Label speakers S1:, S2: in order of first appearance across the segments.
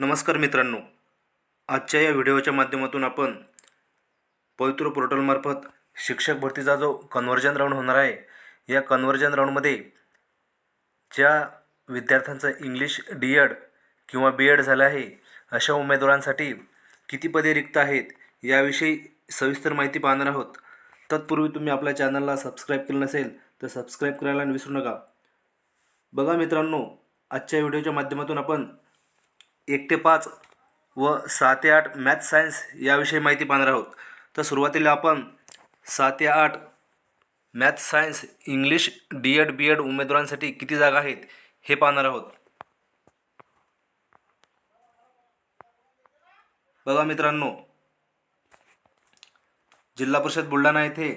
S1: नमस्कार मित्रांनो. आजच्या या व्हिडिओच्या माध्यमातून आपण पवित्र पोर्टलमार्फत शिक्षक भरतीचा जो कन्व्हर्जन राऊंड होणार आहे या कन्व्हर्जन राऊंडमध्ये ज्या विद्यार्थ्यांचं इंग्लिश डी एड किंवा बी एड झालं आहे अशा उमेदवारांसाठी किती पदे रिक्त आहेत याविषयी सविस्तर माहिती पाहणार आहोत. तत्पूर्वी तुम्ही आपल्या चॅनलला सबस्क्राईब केलं नसेल तर सबस्क्राईब करायला विसरू नका. बघा मित्रांनो आजच्या व्हिडिओच्या माध्यमातून आपण एक ते पाच व सहा ते आठ मॅथ सायन्स याविषयी माहिती पाहणार आहोत. तर सुरुवातीला आपण सहा ते आठ math science English D Ed B Ed उमेदवारांसाठी किती जागा आहेत हे पाहणार आहोत. बघा मित्रांनो जिल्हा परिषद बुलढाणा येथे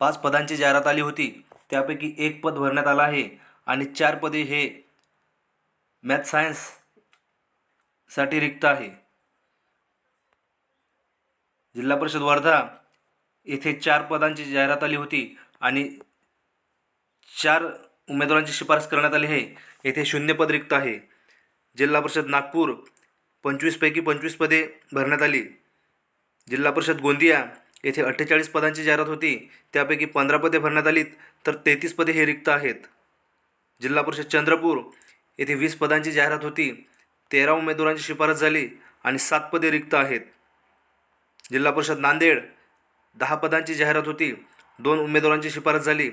S1: पाच पदांची जाहिरात आली होती. त्यापैकी एक पद भरण्यात आलं आहे आणि चार पदे हे मॅथ सायन्ससाठी रिक्त आहे. जिल्हा परिषद वर्धा येथे चार पदांची जाहिरात आली होती आणि चार उमेदवारांची शिफारस करण्यात आली आहे. येथे शून्य पद रिक्त आहे. जिल्हा परिषद नागपूर पंचवीसपैकी पंचवीस पदे भरण्यात आली. जिल्हा परिषद गोंदिया येथे अठ्ठेचाळीस पदांची जाहिरात होती. त्यापैकी पंधरा पदे भरण्यात आलीत. तर तेहतीस पदे हे रिक्त आहेत. जिल्हा परिषद चंद्रपूर येथे वीस पदांची जाहिरात होती. तेरा उमेदवारांची शिफारस झाली आणि सात पदे रिक्त आहेत. जिल्हा परिषद नांदेड दहा पदांची जाहिरात होती. दोन उमेदवारांची शिफारस झाली.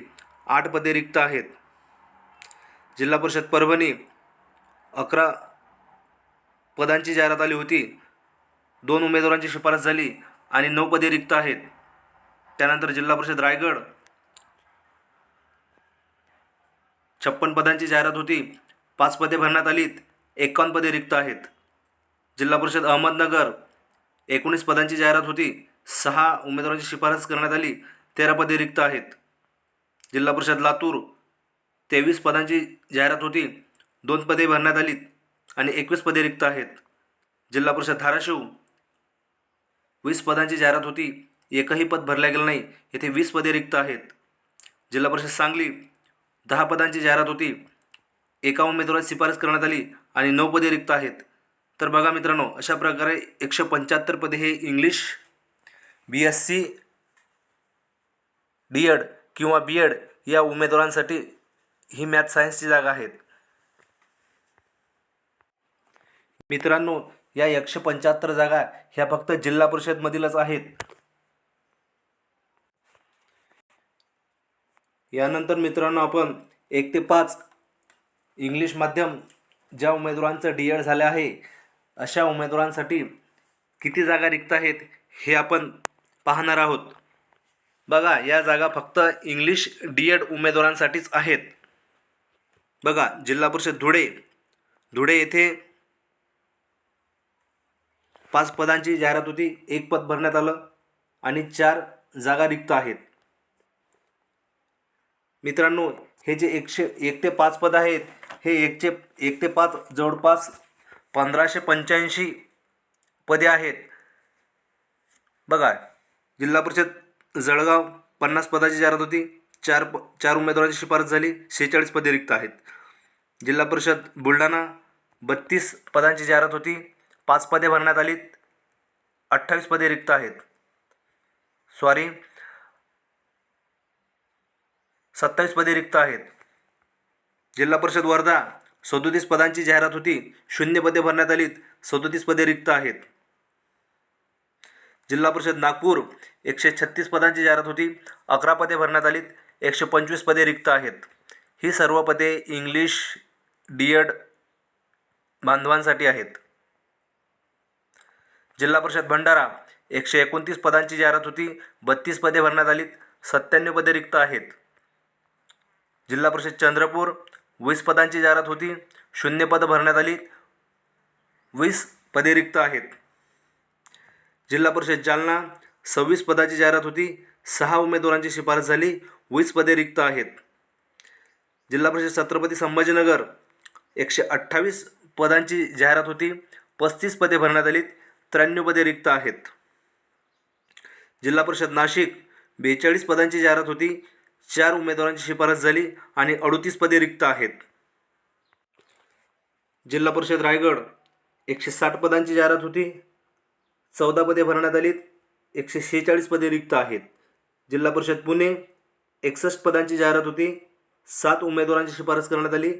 S1: आठ पदे रिक्त आहेत. जिल्हा परिषद परभणी अकरा पदांची जाहिरात आली होती. दोन उमेदवारांची शिफारस झाली आणि नऊ पदे रिक्त आहेत. त्यानंतर जिल्हा परिषद रायगड छप्पन पदांची जाहिरात होती. पाच पदे भरण्यात आलीत एकावन्न पदे रिक्त आहेत. जिल्हा परिषद अहमदनगर एकोणीस पदांची जाहिरात होती सहा उमेदवारांची शिफारस करण्यात आली तेरा पदे रिक्त आहेत. जिल्हा परिषद लातूर तेवीस पदांची जाहिरात होती दोन पदे भरण्यात आलीत आणि एकवीस पदे रिक्त आहेत. जिल्हा परिषद धाराशिव वीस पदांची जाहिरात होती एकही पद भरल्या गेलं नाही येथे वीस पदे रिक्त आहेत. जिल्हा परिषद सांगली दहा पदांची जाहिरात होती एका उमेदवाराची शिफारस करण्यात आली आणि नऊ पदे रिक्त आहेत. तर बघा मित्रांनो अशा प्रकारे एकशे पंच्याहत्तर पदे हे English B S C D Ed किंवा बी एड या उमेदवारांसाठी ही मॅथ सायन्सची जागा आहेत. मित्रांनो या एकशे पंच्याहत्तर जागा ह्या फक्त जिल्हा परिषदमधीलच आहेत. यानंतर मित्रांनो आपण एक ते पाच इंग्लिश माध्यम ज्या उमेदवारांचं डी एड झालं आहे अशा उमेदवारांसाठी किती जागा रिक्त आहेत हे आपण पाहणार आहोत. बघा या जागा फक्त इंग्लिश डी एड उमेदवारांसाठीच आहेत. बघा जिल्हा परिषद धुळे. धुळे येथे पाच पदांची जाहिरात होती एक पद भरण्यात आलं आणि चार जागा रिक्त आहेत मित्रांनो हे जे एकशे एक ते पाच पद आहेत हे एकचे एक ते पाच जवळपास पंधराशे पंच्याऐंशी पदे आहेत. बघा जिल्हा परिषद जळगाव पन्नास पदाची जाहिरात होती. चार प चार उमेदवारांची शिफारस झाली शेहेचाळीस पदे रिक्त आहेत. जिल्हा परिषद बुलढाणा बत्तीस पदांची जाहिरात होती. पाच पदे भरण्यात आलीत अठ्ठावीस पदे रिक्त आहेत. सॉरी सत्तावीस पदे रिक्त आहेत. जिल्हा परिषद वर्धा सदोतीस पदांची जाहिरात होती. शून्य पदे भरण्यात आलीत. सदोतीस पदे रिक्त आहेत. जिल्हा परिषद नागपूर एकशे छत्तीस पदांची जाहिरात होती. अकरा पदे भरण्यात आलीत. एकशे पंचवीस पदे रिक्त आहेत. ही सर्व पदे इंग्लिश डी एड बांधवांसाठी आहेत. जिल्हा परिषद भंडारा एकशे एकोणतीस पदांची जाहिरात होती. बत्तीस पदे भरण्यात आलीत. सत्त्याण्णव पदे रिक्त आहेत. जिल्हा परिषद चंद्रपूर वीस पदांची जाहिरात होती. शून्य पदं भरण्यात आली. वीस पदे रिक्त आहेत. जिल्हा परिषद जालना सव्वीस पदाची जाहिरात होती. सहा उमेदवारांची शिफारस झाली. वीस पदे रिक्त आहेत. जिल्हा परिषद छत्रपती संभाजीनगर एकशे अठ्ठावीस पदांची जाहिरात होती. पस्तीस पदे भरण्यात आलीत. त्र्याण्णव पदे रिक्त आहेत. जिल्हा परिषद नाशिक बेचाळीस पदांची जाहिरात होती. चार उमेदवारांची शिफारस झाली आणि अडोतीस पदे रिक्त आहेत. जिल्हा परिषद रायगड एकशे साठ पदांची जाहिरात होती. चौदा पदे भरण्यात आलीत. एकशे शेहेचाळीस पदे रिक्त आहेत. जिल्हा परिषद पुणे एकसष्ट पदांची जाहिरात होती. सात उमेदवारांची शिफारस करण्यात आली.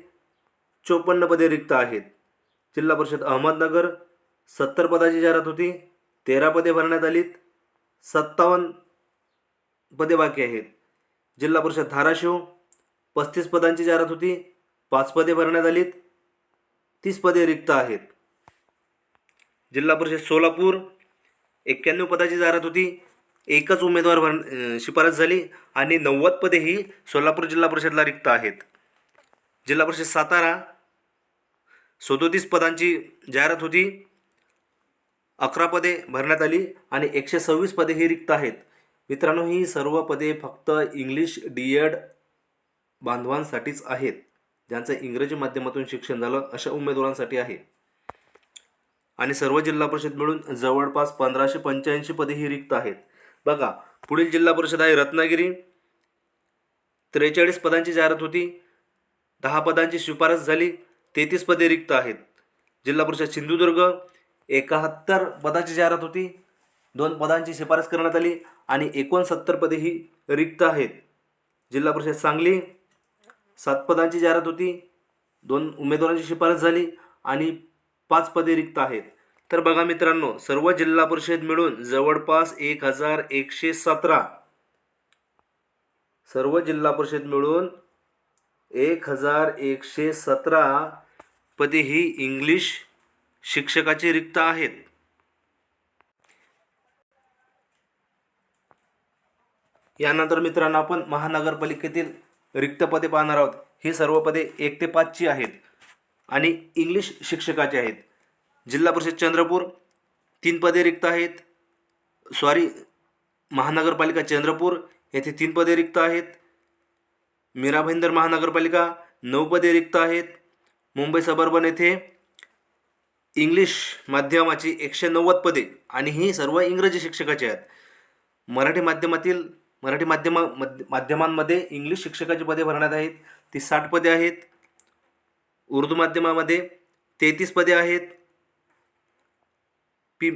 S1: चोपन्न पदे रिक्त आहेत. जिल्हा परिषद अहमदनगर सत्तर पदाची जाहिरात होती. तेरा पदे भरण्यात आलीत. सत्तावन्न पदे बाकी आहेत. जिल्हा परिषद धाराशिव. पस्तीस पदांची जाहिरात होती. पाच पदे भरण्यात आलीत. तीस पदे रिक्त आहेत. जिल्हा परिषद सोलापूर. एक्क्याण्णव पदाची जाहिरात होती. एकच उमेदवार भर शिफारस झाली आणि नव्वद पदे ही सोलापूर जिल्हा परिषदला रिक्त आहेत. जिल्हा परिषद सातारा. सदोतीस पदांची जाहिरात होती. अकरा पदे भरण्यात आली आणि एकशे सव्वीस पदे ही रिक्त आहेत. मित्रांनो ही सर्व पदे फक्त इंग्लिश डी एड बांधवांसाठीच आहेत ज्यांचं इंग्रजी माध्यमातून शिक्षण झालं अशा उमेदवारांसाठी आहे. आणि सर्व जिल्हा परिषद मिळून जवळपास पंधराशे पंच्याऐंशी पदे ही रिक्त आहेत. बघा पुढील जिल्हा परिषद आहे रत्नागिरी. त्रेचाळीस पदांची जाहिरात होती. दहा पदांची शिफारस झाली. तेहतीस पदे रिक्त आहेत. जिल्हा परिषद सिंधुदुर्ग एकाहत्तर पदाची जाहिरात होती. दोन पदांची शिफारस करण्यात आली आणि एकोणसत्तर पदे ही रिक्त आहेत. जिल्हा परिषद सांगली सात पदांची जाहिरात होती दोन उमेदवारांची शिफारस झाली आणि पाच पदे रिक्त आहेत. तर बघा मित्रांनो सर्व जिल्हा परिषद मिळून जवळपास एक हजार एकशे सतरा सर्व जिल्हा परिषद मिळून एक हजार एकशे सतरा पदे ही इंग्लिश शिक्षकाची रिक्त आहेत. यानंतर मित्रांनो आपण महानगरपालिकेतील रिक्त पदे पाहणार आहोत. ही सर्व पदे एक ते पाचची आहेत आणि इंग्लिश शिक्षकाचे आहेत. जिल्हा परिषद चंद्रपूर तीन पदे रिक्त आहेत. सॉरी महानगरपालिका चंद्रपूर येथे तीन पदे रिक्त आहेत. मीरा भाईंदर महानगरपालिका नऊ पदे रिक्त आहेत. मुंबई सबर्बन येथे इंग्लिश माध्यमाची एकशे नव्वद पदे आणि ही सर्व इंग्रजी शिक्षकाची आहेत. मराठी माध्यमातील मराठी माध्यमा मध्य माध्यमांमध्ये इंग्लिश शिक्षकाची पदे भरण्यात आहेत ती साठ पदे आहेत. उर्दू माध्यमामध्ये तेहतीस पदे आहेत. पी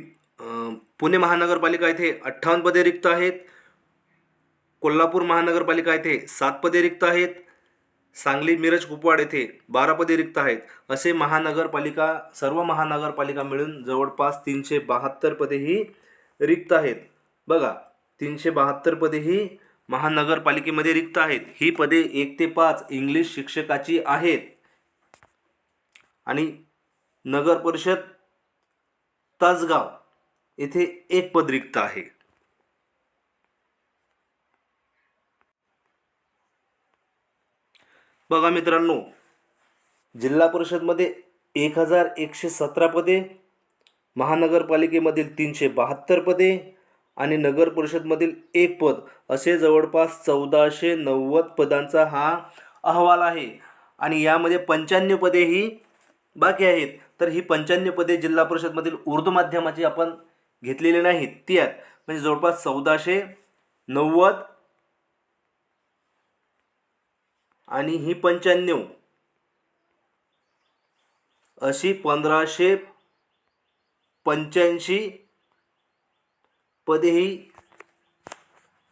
S1: पुणे महानगरपालिका येथे अठ्ठावन्न पदे रिक्त आहेत. कोल्हापूर महानगरपालिका येथे सात पदे रिक्त आहेत. सांगली मिरज कुपवाड येथे बारा पदे रिक्त आहेत. असे महानगरपालिका सर्व महानगरपालिका मिळून जवळपास तीनशे बहात्तर पदे ही रिक्त आहेत. बघा तीनशे बहात्तर पदे ही महानगरपालिकेमध्ये रिक्त आहेत. ही पदे एक ते पाच इंग्लिश शिक्षकाची आहेत. आणि नगर परिषद तासगाव येथे एक पद रिक्त आहे. बघा मित्रांनो जिल्हा परिषदमध्ये एक हजार एकशे सतरा पदे महानगरपालिकेमधील तीनशे बहात्तर पदे आणि नगर परिषदमधील एक पद असे जवळपास चौदाशे नव्वद पदांचा हा अहवाल आहे. आणि यामध्ये पंच्याण्णव पदे ही बाकी आहेत. तर ही पंच्याण्णव पदे जिल्हा परिषदमधील उर्दू माध्यमाची आपण घेतलेली नाहीत. ती आहेत. म्हणजे जवळपास चौदाशे नव्वद आणि ही पंच्याण्णव. अशी पंधराशे पंच्याऐंशी पदे ही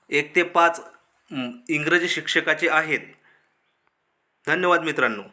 S1: एक ते पाच इंग्रजी शिक्षकाचे आहेत. धन्यवाद मित्रांनो.